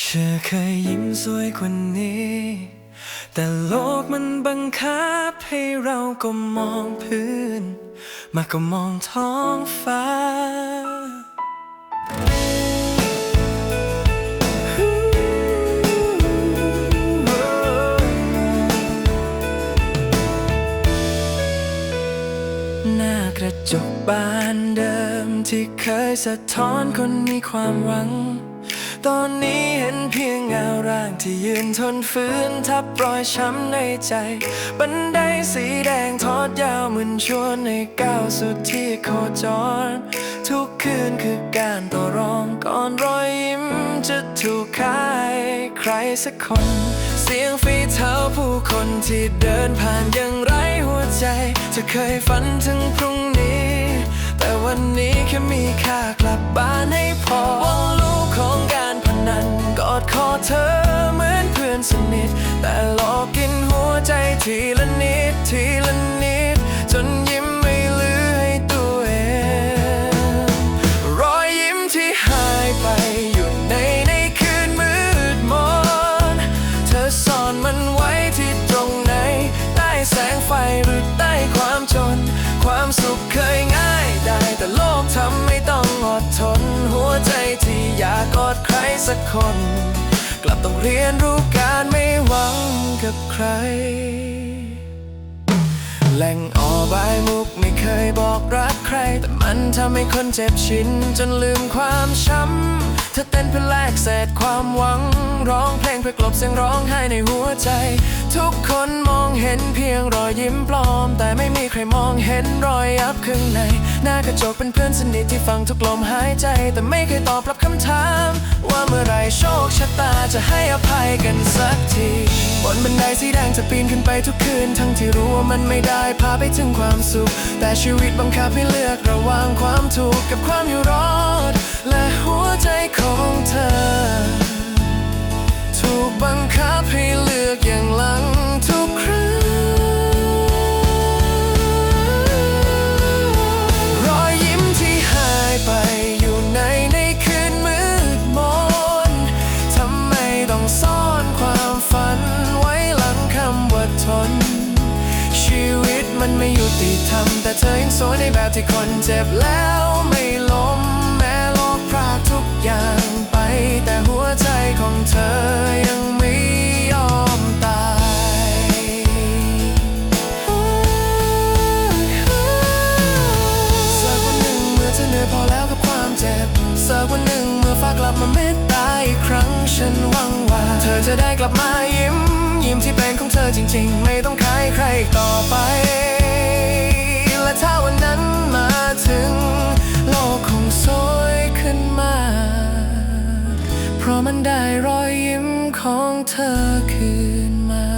เธอเคยยิ้มสวยกว่านี้ แต่โลกมันบังคับให้เราก็มองพื้น มาก็มองท้องฟ้า หน้ากระจกบานเดิมที่เคยสะท้อนคนมีความหวัง ตอนนี้เห็นเพียงเงาร่างที่ยืนทนฝืนทับรอยช้ำในใจ บันไดสีแดงทอดยาวเหมือนชวนในก้าวสุดที่โคจร ทุกคืนคือการต่อรองก่อนรอยยิ้มจะถูกขายใครสักคน เสียงฝีเท้าผู้คนที่เดินผ่านยังไรหัวใจจะเคยฝันถึงพรุ่งนี้ แต่วันนี้แค่มีค่ากลับบ้านให้พอ ทีละนิดทีละนิด จนยิ้มไม่เหลือให้ตัวเองรอยยิ้มที่หายไปอยู่ในในคืนมืดมน เธอซ่อนมันไว้ที่ตรงไหน ใต้แสงไฟหรือใต้ความจน ความสุขเคยง่ายได้ แต่โลกทำไม่ต้องอดทน หัวใจที่อยากกอดใครสักคน กลับต้องเรียนรู้ มังกับใคร แหล่งออบายมุกไม่เคยบอกรักใคร แต่มันทำให้คนเจ็บชินจนลืมความช้ำเธอเต้นเพื่อแลกเศษความหวัง ร้องเพลงเพื่อกลบเสียงร้องไห้ในหัวใจ ทุกคนมองเห็นเพียงรอยยิ้มปลอม แต่ไม่มีใครมองเห็นรอยยับข้างใน หน้ากระจกเป็นเพื่อนสนิทที่ฟังทุกลมหายใจ แต่ไม่เคยตอบรับคำถาม ว่าเมื่อไรโชคชะตาจะให้อภัยกันสักที บนบันไดสีแดงจะปีนขึ้นไปทุกคืน ทั้งที่รู้ว่ามันไม่ได้พาไปถึงความสุข แต่ชีวิตบังคับให้เลือกระหว่างความถูกกับความอยู่รอ ติธรรมแต่เธอยังสวยในแบบที่คนเจ็บแล้วไม่ล้มแม้โลกพรากทุกอย่างไป แต่หัวใจของเธอยังไม่ยอมตายสักวันหนึ่งเมื่อเธอเหนื่อยพอแล้วกับความเจ็บสักวันหนึ่งเมื่อฟ้ากลับมาเมตตาอีกครั้งฉันหวังว่า เธอจะได้กลับมายิ้ม มที่เป็นของเธอจริง ๆ ไม่ต้องขายใครต่อไป และถ้าวันนั้นมาถึง โลกคงสวยขึ้นมาก เพราะมันได้รอยยิ้มของเธอคืนมา